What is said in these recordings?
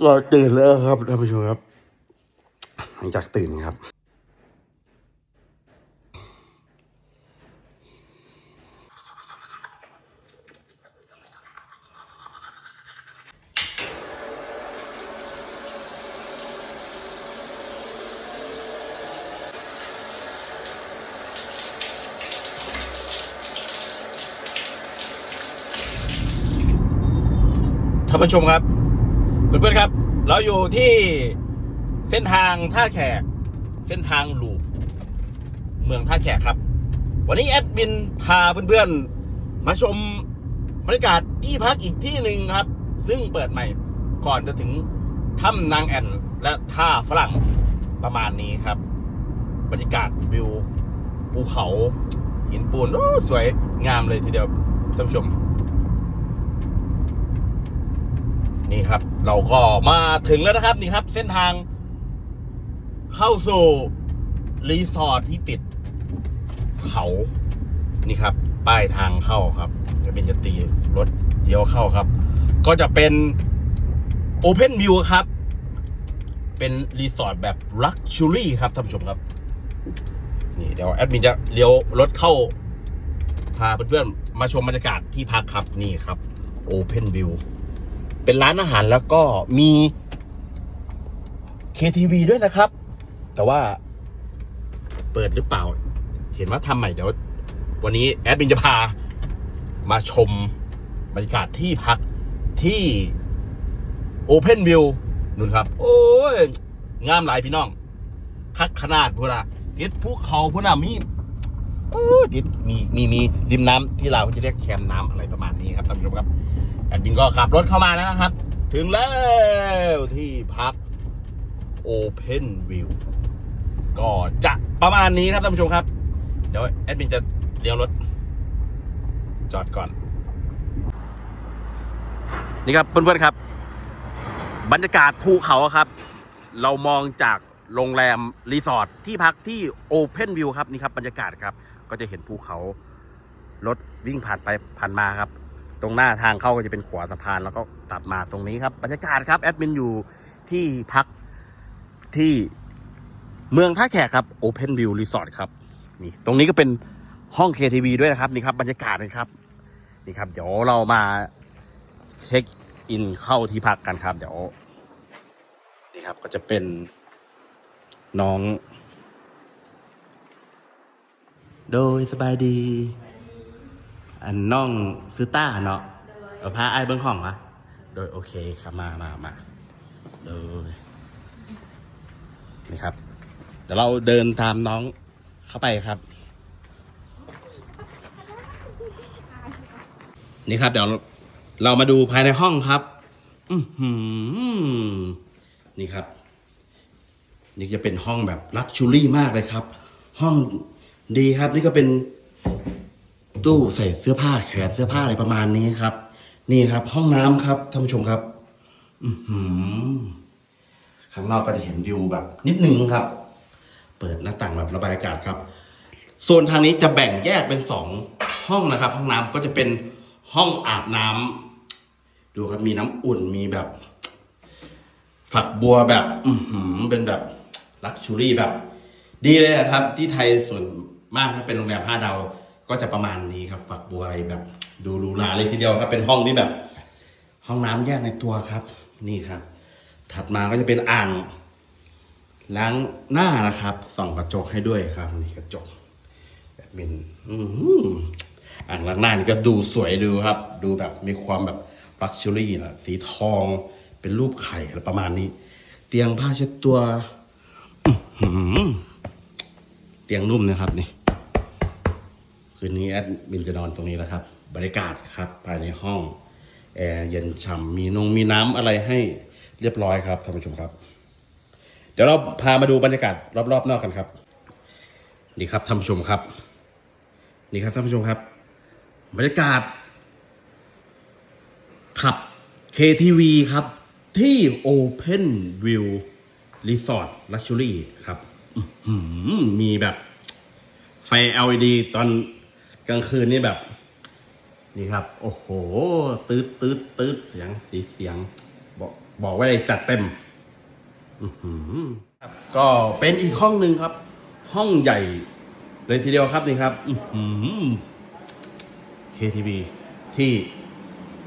ก็ตื่นแล้วครับท่านผู้ชมครับ หลังจากตื่นครับานผู้ชมครับเพื่อนๆครับ เราอยู่ที่เส้นทางท่าแขก เส้นทางลูปเมืองท่าแขกครับ วันนี้แอดมินพาเพื่อนๆมาชมบรรยากาศที่พักอีกที่หนึ่งครับ ซึ่งเปิดใหม่ก่อนจะถึงถ้ำนางแอ่นและท่าฝรั่งประมาณนี้ครับ บรรยากาศวิวภูเขาหินปูนโอ้สวยงามเลยทีเดียวท่านผู้ชม นี่ครับ เราก็มาถึงแล้วนะครับ นี่ครับ เส้นทาง เข้าสู่รีสอร์ทที่ติดเขานี่ครับ ป้ายทางเข้าครับจะเป็นจะตีรถเลี้ยวเข้าครับ ก็จะเป็นโอเพนวิวครับ เป็นรีสอร์ทแบบลักชัวรี่ครับท่านผู้ชมครับ นี่เดี๋ยวแอดมินจะเลี้ยวรถเข้า พาเพื่อนๆมาชมบรรยากาศที่พักครับนี่ครับโอเพนวิว เป็นร้านอาหารแล้วก็มี KTV ด้วยนะครับ แต่ว่าเปิดหรือเปล่า เห็นว่าทำใหม่เดี๋ยว วันนี้แอดมินจะพา มาชมบรรยากาศที่พักที่ Open View นุ่นครับ โอ้ย งามหลายพี่น้อง คักขนาดพูนะติดภูเขาพูนะมีติดมีมีมีริมน้ำที่เราจะเรียกแคมน้ำอะไรประมาณนี้ครับท่านผู้ชมครับ แอดมินก็ขับรถเข้ามาแล้วนะครับ ถึงแล้วที่พัก Open View ก็จะประมาณนี้ครับท่านผู้ชมครับ เดี๋ยวแอดมินจะเลี้ยวรถ จอดก่อน นี่ครับเพื่อนๆครับ บรรยากาศภูเขาครับ เรามองจากโรงแรมรีสอร์ทที่พักที่ Open View ครับนี่ครับบรรยากาศครับ ก็จะเห็นภูเขา รถวิ่งผ่านไปผ่านมาครับ ตรงหน้าทางเข้าก็จะเป็นขวาสะพานแล้วก็ตัดมาตรงนี้ครับบรรยากาศครับแอดมินอยู่ที่พักที่เมืองท่าแขกครับ Open View Resort ครับนี่ตรงนี้ก็เป็นห้อง KTV ด้วยนะครับนี่ครับบรรยากาศนะครับนี่ครับ เดี๋ยวเรามาเช็คอินเข้าที่พักกันครับ เดี๋ยวนี่ครับก็จะเป็นน้อง โดยสบายดี อันน้องซื้อต้าเนาะเอาพาไอ้ายเบิ้งห้องวะโดยโอเคครับมามามาโดยนี่ครับ เดี๋ยวเราเดินตามน้องเข้าไปครับ นี่ครับ เดี๋ยวเรามาดูภายในห้องครับ อือหือนี่ครับ นี่จะเป็นห้องแบบลักชูรี่มากเลยครับ ห้องดีครับ นี่ก็เป็น ตู้ใส่เสื้อผ้าแขนเสื้อผ้าอะไรประมาณนี้ครับ นี่ครับ ห้องน้ำครับท่านผู้ชมครับ อืข้างนอกก็จะเห็นวิวแบบ นิดนึงครับ เปิดหน้าต่างแบบระบายอากาศครับโซนทางนี้จะแบ่งแยกเป็นสองห้องนะครับ ห้องน้ำก็จะเป็นห้องอาบน้ำดูครับมีน้ำอุ่นมีแบบ ฝักบัวแบบ อืเป็นแบบลักชูรี่แบบ ดีเลยอะครับ ที่ไทยส่วนมากถ้าเป็นโรงแรมห้าดาว ก็จะประมาณนี้ครับฝักบัวอะไรแบบ ดูหรูหราเลยทีเดียวครับ เป็นห้องที่แบบ ห้องน้ำแยกในตัวครับ นี่ครับ ถัดมาก็จะเป็นอ่างล้างหน้านะครับ ส่องกระจกให้ด้วยครับนี่กระจกแบบเป็นอ่างล้างหน้านี่ก็ดูสวยดูครับ ดูแบบมีความแบบลักชัวรี่นะสีทองเป็นรูปไข่อะไรประมาณนี้ เตียงผ้าเช็ดตัวเตียงนุ่มนะครับนี่ คืนนี้แอดมินจะนอนตรงนี้แล้วครับ บรรยากาศครับภายในห้องแอร์เย็นฉ่ำมีนงมีน้ำอะไรให้เรียบร้อยครับท่านผู้ชมครับ เดี๋ยวเราพามาดูบรรยากาศรอบๆนอกกันครับ นี่ครับท่านผู้ชมครับ นี่ครับท่านผู้ชมครับ บรรยากาศขับ KTV ครับ ที่ Open View Resort Luxury ครับ มีแบบไฟ LED ตอน กลางคืนนี่แบบ นี่ครับ โอ้โหตืดตืดตืดเสียงสีเสียง บอกบอกไว้เลยจัดเต็มอือหือครับก็เป็นอีกห้องหนึ่งครับ ห้องใหญ่ เลยทีเดียวครับนี่ครับ อื้อหือ KTV ที่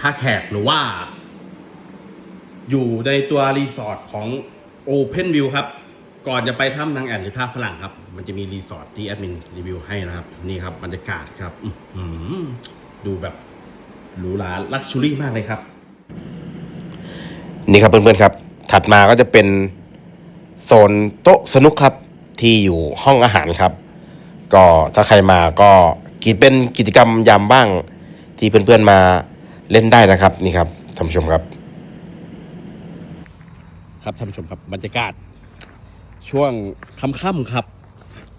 ท่าแขกหรือว่า อยู่ในตัวรีสอร์ทของ Open View ครับ ก่อนจะไปถ้ำนางแอ่นหรือท่าฝรั่งครับ มันจะมีรีสอร์ทที่แอดมินรีวิวให้นะครับ นี่ครับบรรยากาศครับอื้อหือดูแบบหรูหราลักชูรี่มากเลยครับ นี่ครับเพื่อนๆครับ ถัดมาก็จะเป็นโซนโต๊ะสนุกครับที่อยู่ห้องอาหารครับ ก็ถ้าใครมาก็กิจเป็นกิจกรรมยามบ้าง ที่เพื่อนๆมาเล่นได้นะครับนี่ครับท่านผู้ชมครับ ครับท่านผู้ชมครับบรรยากาศ ช่วงค่ำๆครับ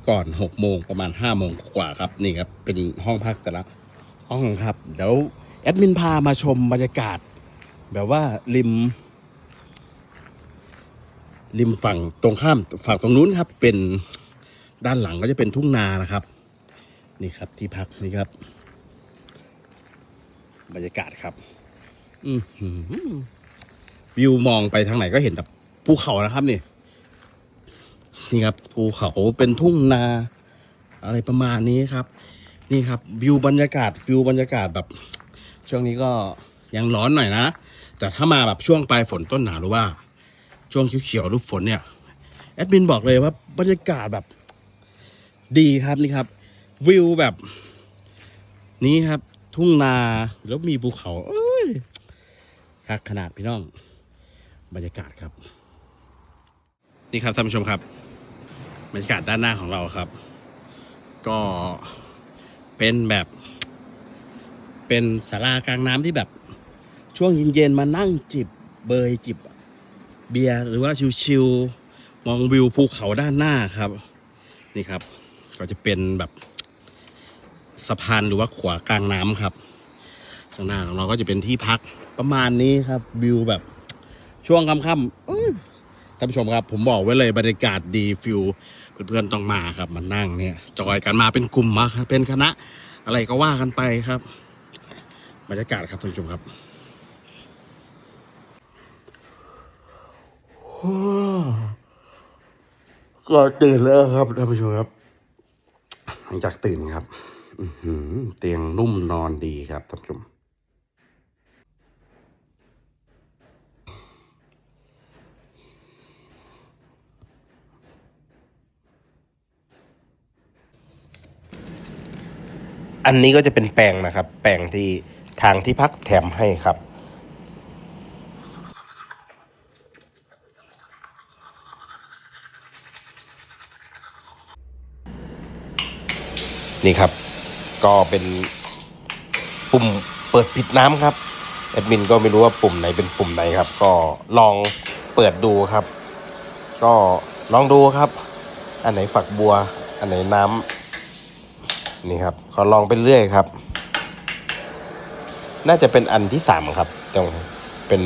ก่อนหกโมงประมาณห้าโมงกว่าครับนี่ครับ เป็นห้องพักแต่ละห้องครับ เดี๋ยวแอดมินพามาชมบรรยากาศ แบบว่าริม ริมฝั่งตรงข้ามฝั่งตรงนู้นครับ เป็นด้านหลังก็จะเป็นทุ่งนานะครับ นี่ครับที่พักนี่ครับ บรรยากาศครับ อืวิวมองไปทางไหนก็เห็นแบบภูเขานะครับนี่ นี่ครับภูเขาเป็นทุ่งนา อะไรประมาณนี้ครับ นี่ครับวิวบรรยากาศวิวบรรยากาศแบบ ช่วงนี้ก็ยังร้อนหน่อยนะ แต่ถ้ามาแบบช่วงปลายฝนต้นหนาวหรือว่า ช่วงเขียวๆรือฝนเนี่ยแอดมินบอกเลยว่าบรรยากาศแบบดีครับนี่ครับ วิวแบบ นี้ครับ ทุ่งนาแล้วมีภูเขาเอ้ยคักขนาดพี่น้อง บรรยากาศครับ นี่ครับท่านผู้ชมครับ บรรยากาศด้านหน้าของเราครับ ก็เป็นแบบ เป็นศาลากลางน้ำที่แบบช่วงเย็นๆมานั่งจิบเบยจิบเบียร์หรือว่าชิวๆมองวิวภูเขาด้านหน้าครับ นี่ครับ ก็จะเป็นแบบสะพานหรือว่าขวากลางน้ำครับข้างหน้าของเราก็จะเป็นที่พักประมาณนี้ครับวิวแบบช่วงค่ำๆ ท่านผู้ชมครับ ผมบอกไว้เลยบรรยากาศดีฟิลเพื่อนๆต้องมาครับมานั่งเนี่ยจอยกันมาเป็นกลุ่มมาเป็นคณะ อะไรก็ว่ากันไปครับ บรรยากาศครับท่านผู้ชมครับก็ตื่นแล้วครับท่านผู้ชมครับหลังจากตื่นครับอืเตียงนุ่มนอนดีครับท่านผู้ชม อันนี้ก็จะเป็นแปลงนะครับ แปลงที่ทางที่พักแถมให้ครับ นี่ครับ ก็เป็นปุ่มเปิดปิดน้ำครับแอดมินก็ไม่รู้ว่าปุ่มไหนเป็นปุ่มไหนครับ ก็ลองเปิดดูครับ ก็ลองดูครับ อันไหนฝักบัว อันไหนน้ำ นี่ครับขอลองไปเรื่อยครับ น่าจะเป็นอันที่สามครับตรงเป็น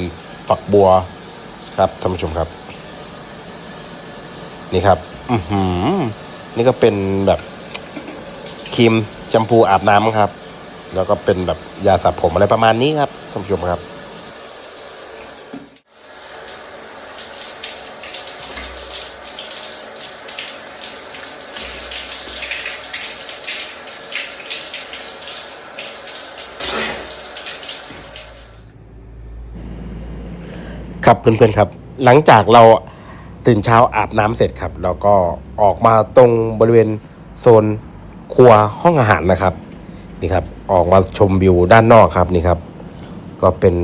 ฝักบัวครับท่านผู้ชมครับ นี่ครับ อือหือ นี่ก็เป็นแบบครีมแชมพูอาบน้ำครับ แล้วก็เป็นแบบยาสระผมอะไรประมาณนี้ครับท่านผู้ชมครับ ครับเพื่อนๆครับ หลังจากเราตื่นเช้าอาบน้ำเสร็จครับเราก็ออกมาตรงบริเวณโซนครัวห้องอาหารนะครับนี่ครับออกมาชมวิวด้านนอกครับนี่ครับ ก็เป็น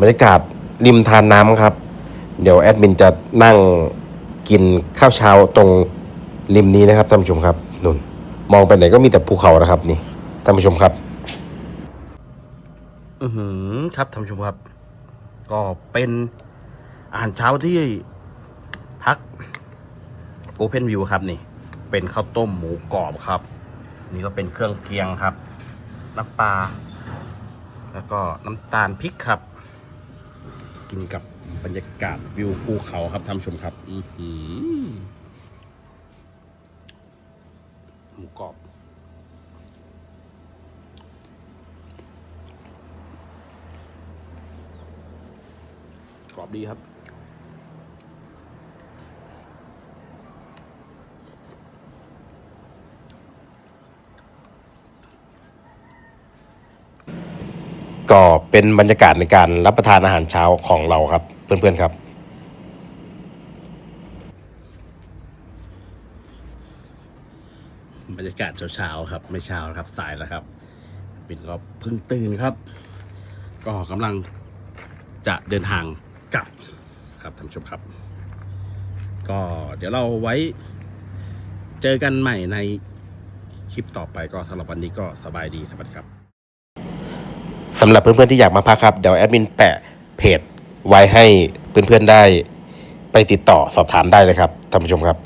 บรรยากาศริมทานน้ำครับ เดี๋ยวแอดมินจะนั่งกินข้าวเช้าตรงริมนี้นะครับท่านผู้ชมครับนุ่นมองไปไหนก็มีแต่ภูเขานะครับ นี่ท่านผู้ชมครับ อือหือครับท่านผู้ชมครับ ก็เป็นอาหารเช้าที่พัก Open View ครับนี่ เป็นข้าวต้มหมูกรอบครับ นี่ก็เป็นเครื่องเคียงครับ น้ำปลาแล้วก็น้ำตาลพริกครับ กินกับบรรยากาศวิวภูเขาครับท่านชมครับ อืหมูกรอบ กรอบดีครับ ก็เป็นบรรยากาศในการรับประทานอาหารเช้าของเราครับ เพื่อนๆครับบรรยากาศเช้าๆครับ ไม่เช้าครับสายแล้วครับปิ่นก็เพิ่งตื่นครับ ก็กำลังจะเดินทาง กลับครับท่านผู้ชมครับ ก็เดี๋ยวเราไว้เจอกันใหม่ในคลิปต่อไปก็สำหรับวันนี้ก็สบายดีสวัสดีครับสำหรับเพื่อนๆที่อยากมาพักครับ เดี๋ยวแอดมินแปะเพจไว้ให้เพื่อนๆได้ ไปติดต่อสอบถามได้เลยครับท่านผู้ชมครับ